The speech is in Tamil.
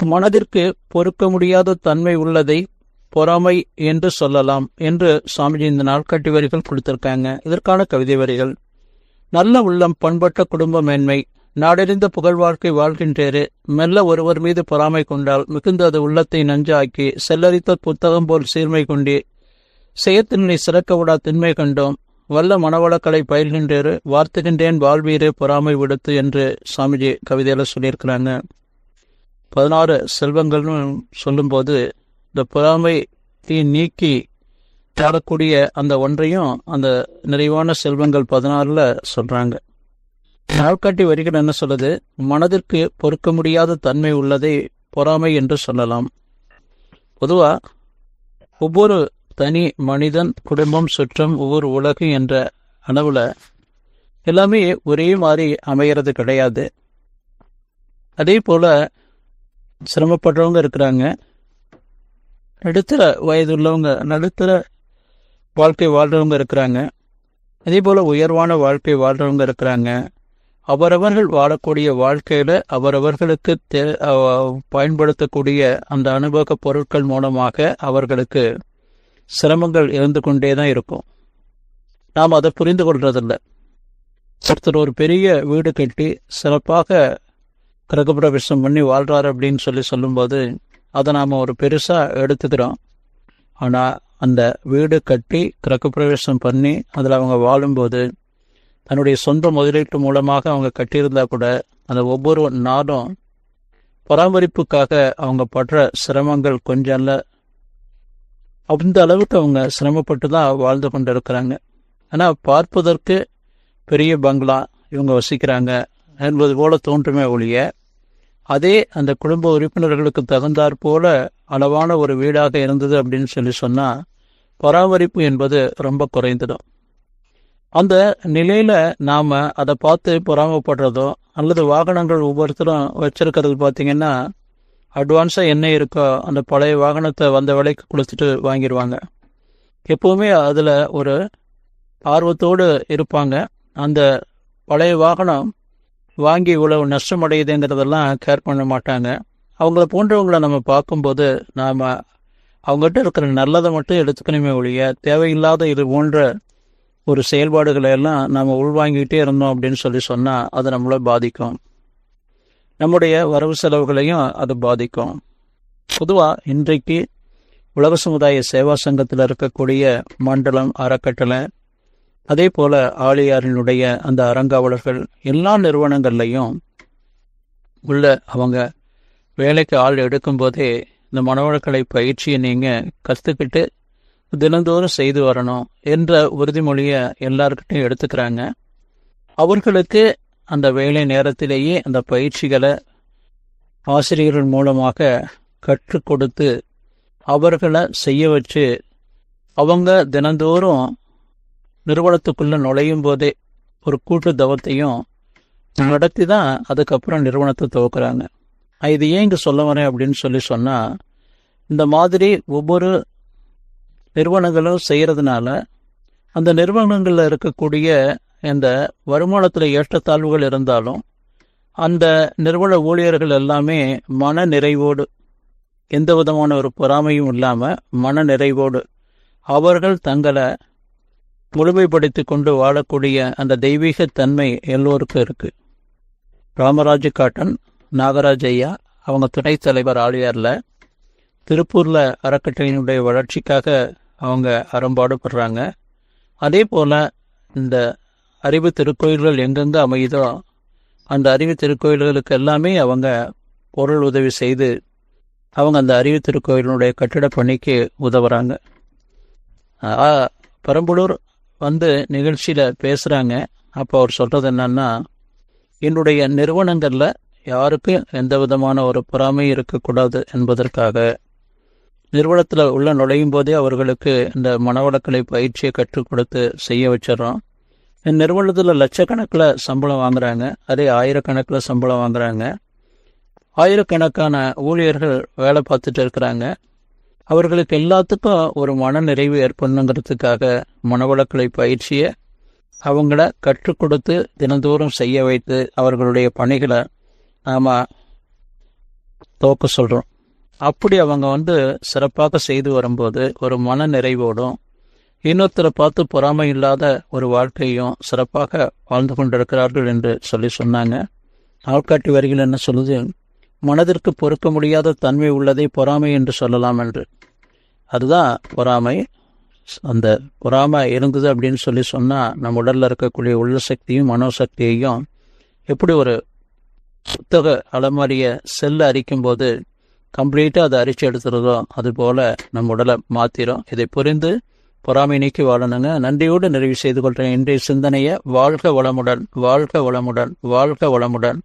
மனதிற்கு பொறுக்க முடியாத தன்மை உள்ளதை பொறாமை என்று சொல்லலாம் என்று சாமிஜி இந்த நாட்காட்டி வரிகள் கொடுத்திருக்காங்க. இதற்கான கவிதை வரிகள். நல்ல உள்ளம் பண்பட்ட குடும்ப மேன்மை நாடறிந்த புகழ் வாழ்க்கை வாழ்கின்றேரு மெல்ல ஒருவர் மீது பொறாமை கொண்டால் மிகுந்த அது உள்ளத்தை நஞ்சாக்கி செல்லரித்த புத்தகம் போல் சீர்மை கொண்டே. செயத்தினை சிறக்க விடா திண்மை கண்டோம். வல்ல மனவளக்கலை பயில்கின்றேரு வார்த்துகின்றேன் வாழ்வீரே பொறாமை விடுத்து என்று சாமிஜி கவிதையில சொல்லியிருக்கிறாங்க. பதினாறு செல்வங்கள்னு சொல்லும்போது இந்த பொறாமையை நீக்கி தரக்கூடிய அந்த ஒன்றையும் அந்த நிறைவான செல்வங்கள் பதினாறுல சொல்றாங்க. நாள்காட்டி வரிகள் என்ன சொல்லுது? மனதிற்கு பொறுக்க முடியாத தன்மை உள்ளதை பொறாமை என்று சொல்லலாம். பொதுவா ஒவ்வொரு தனி மனிதன் குடும்பம் சுற்றம் ஒவ்வொரு உலகம் என்ற அளவுல எல்லாமே ஒரே மாதிரி அமைகிறது கிடையாது. அதே போல சிரமப்படுறவங்க இருக்கிறாங்க. நடுத்தர வயது உள்ளவங்க நடுத்தர வாழ்க்கை வாழ்றவங்க இருக்கிறாங்க. அதே போல் உயர்வான வாழ்க்கை வாழ்றவங்க இருக்கிறாங்க. அவரவர்கள் வாழக்கூடிய வாழ்க்கையில் அவரவர்களுக்கு தே பயன்படுத்தக்கூடிய அந்த அனுபவ பொருட்கள் மூலமாக அவர்களுக்கு சிரமங்கள் இருந்து கொண்டே தான் இருக்கும். நாம் அதை புரிந்து கொள்றதில்லை. ஒருத்தர் ஒரு பெரிய வீடு கட்டி சிறப்பாக கிரகப்பிரவேசம் பண்ணி வாழ்கிறாரு அப்படின்னு சொல்லி சொல்லும்போது அதை நாம் ஒரு பெருசாக எடுத்துக்கிறோம். ஆனால் அந்த வீடு கட்டி கிரகப்பிரவேசம் பண்ணி அதில் அவங்க வாழும்போது தன்னுடைய சொந்த முதலீட்டு மூலமாக அவங்க கட்டியிருந்தா கூட அந்த ஒவ்வொரு நாளும் பராமரிப்புக்காக அவங்க படுற சிரமங்கள் கொஞ்சம் இல்லை. அந்த அளவுக்கு அவங்க சிரமப்பட்டு தான் வாழ்ந்து கொண்டு இருக்கிறாங்க ஆனால் பார்ப்பதற்கு பெரிய பங்களா இவங்க வசிக்கிறாங்க என்பது போல தோன்றுமே ஒழிய அதே அந்த குடும்ப உறுப்பினர்களுக்கு தகுந்தாற் போல அளவான ஒரு வீடாக இருந்தது அப்படின்னு சொல்லி சொன்னால் பராமரிப்பு என்பது ரொம்ப குறைந்துடும் அந்த நிலையில் நாம் அதை பார்த்து பொறாமப்படுறதோ அல்லது வாகனங்கள் ஒவ்வொருத்தரும் வச்சிருக்கிறது பார்த்தீங்கன்னா அட்வான்ஸாக என்ன இருக்கோ அந்த பழைய வாகனத்தை வந்த விலைக்கு கொடுத்துட்டு வாங்கிடுவாங்க எப்போவுமே அதில் ஒரு ஆர்வத்தோடு இருப்பாங்க. அந்த பழைய வாகனம் வாங்கி இவ்வளவு நஷ்டம் அடையுதுங்கிறதெல்லாம் கேர் பண்ண மாட்டாங்க. அவங்கள போன்றவங்களை நம்ம பார்க்கும்போது நாம் அவங்ககிட்ட இருக்கிற நல்லதை மட்டும் எடுத்துக்கணுமே ஒழிய தேவையில்லாத இது போன்ற ஒரு செயல்பாடுகளை எல்லாம் நாம் உள்வாங்கிக்கிட்டே இருந்தோம் அப்படின்னு சொல்லி சொன்னால் அது நம்மளை பாதிக்கும். நம்முடைய வரவு செலவுகளையும் அது பாதிக்கும். பொதுவாக இன்றைக்கு உலக சமுதாய சேவா சங்கத்தில் இருக்கக்கூடிய மண்டலம் அறக்கட்டளை அதே போல ஆழியாரினுடைய அந்த அறங்காவலர்கள் எல்லா நிறுவனங்கள்லையும் உள்ள அவங்க வேலைக்கு ஆள் எடுக்கும்போதே இந்த மனவளக்கலை பயிற்சியை நீங்கள் கற்றுக்கிட்டு தினந்தோறும் செய்து வரணும் என்ற உறுதிமொழியை எல்லாருக்கிட்டையும் எடுத்துக்கிறாங்க. அவர்களுக்கு அந்த வேலை நேரத்திலேயே அந்த பயிற்சிகளை ஆசிரியர்கள் மூலமாக கற்றுக் கொடுத்து அவர்களை செய்ய வச்சு அவங்க தினந்தோறும் நிறுவனத்துக்குள்ள நுழையும் போதே ஒரு கூட்டு தவத்தையும் நடத்தி தான் அதுக்கப்புறம் நிறுவனத்தை துவக்குறாங்க. இது ஏன் இங்கே சொல்ல வரேன் அப்படின்னு சொல்லி சொன்னால் இந்த மாதிரி ஒவ்வொரு நிறுவனங்களும் செய்கிறதுனால அந்த நிறுவனங்களில் இருக்கக்கூடிய இந்த வருமானத்தில் ஏற்றத்தாழ்வுகள் இருந்தாலும் அந்த நிறுவன ஊழியர்கள் எல்லாமே மன நிறைவோடு எந்த விதமான ஒரு பொறாமையும் இல்லாமல் மன நிறைவோடு அவர்கள் தங்களை முழுமைப்படுத்தி கொண்டு வாழக்கூடிய அந்த தெய்வீக தன்மை எல்லோருக்கும் இருக்கு. ராமராஜ காட்டன் நாகராஜ் ஐயா அவங்க துணைத் தலைவர் ஆழியாரில் திருப்பூரில் அறக்கட்டளையினுடைய வளர்ச்சிக்காக அவங்க அறம்பாடுபடுறாங்க அதே போல் இந்த அறிவு திருக்கோயில்கள் எங்கெங்கே அமையுதோ அந்த அறிவு திருக்கோயில்களுக்கு எல்லாமே அவங்க பொருள் உதவி செய்து அவங்க அந்த அறிவு திருக்கோயிலினுடைய கட்டிட பணிக்கு உதவுறாங்க பெரம்பலூர் வந்து நிகழ்ச்சியில் பேசுகிறாங்க அப்போ அவர் சொல்கிறது என்னன்னா என்னுடைய நிறுவனங்களில் யாருக்கும் எந்த விதமான ஒரு பொறாமை இருக்கக்கூடாது என்பதற்காக. நிறுவனத்தில் உள்ள நுழையும் போதே அவர்களுக்கு இந்த மனவளக்கலை பயிற்சியை கற்றுக் கொடுத்து செய்ய வச்சிடறோம். இந்த நிறுவனத்தில் லட்சக்கணக்கில் சம்பளம் வாங்குறாங்க. அதே ஆயிரக்கணக்கில் சம்பளம் வாங்குறாங்க. ஆயிரக்கணக்கான ஊழியர்கள் வேலை பார்த்துட்டு இருக்கிறாங்க. அவர்களுக்கு எல்லாத்துக்கும் ஒரு மன நிறைவு ஏற்படணுங்கிறதுக்காக மனவளக்கலை பயிற்சியை அவங்கள கற்றுக் கொடுத்து தினந்தோறும் செய்ய வைத்து அவர்களுடைய பணிகளை நாம் துவக்க சொல்கிறோம் அப்படி அவங்க வந்து சிறப்பாக செய்து வரும்போது ஒரு மன நிறைவோடும் இன்னொருத்தரை பார்த்து பொறாமை இல்லாத ஒரு வாழ்க்கையும் சிறப்பாக வாழ்ந்து கொண்டிருக்கிறார்கள் என்று சொல்லி சொன்னாங்க. ஆள்காட்டி வரிகள் என்ன சொல்லுது? மனதிற்கு பொறுக்க முடியாத தன்மை உள்ளதை பொறாமை என்று சொல்லலாம் என்று. அதுதான் பொறாமை. அந்த பொறாமை இருந்தது அப்படின்னு சொல்லி சொன்னால் நம்ம உடலில் இருக்கக்கூடிய உள்ள சக்தியும் மனோசக்தியையும் எப்படி ஒரு புத்தக அலமாரிய செல்லை அரிக்கும் போது கம்ப்ளீட்டாக அதை அரிச்சு எடுத்துறதோ அது போல் நம்ம உடலை மாத்திரும். இதை புரிந்து பொறாமை நீக்கி வாழணுங்க. நன்றியோடு நிறைவு செய்து கொள்கிறேன். இன்றைய சிந்தனையை வாழ்க வளமுடன் வாழ்க வளமுடன் வாழ்க வளமுடன்.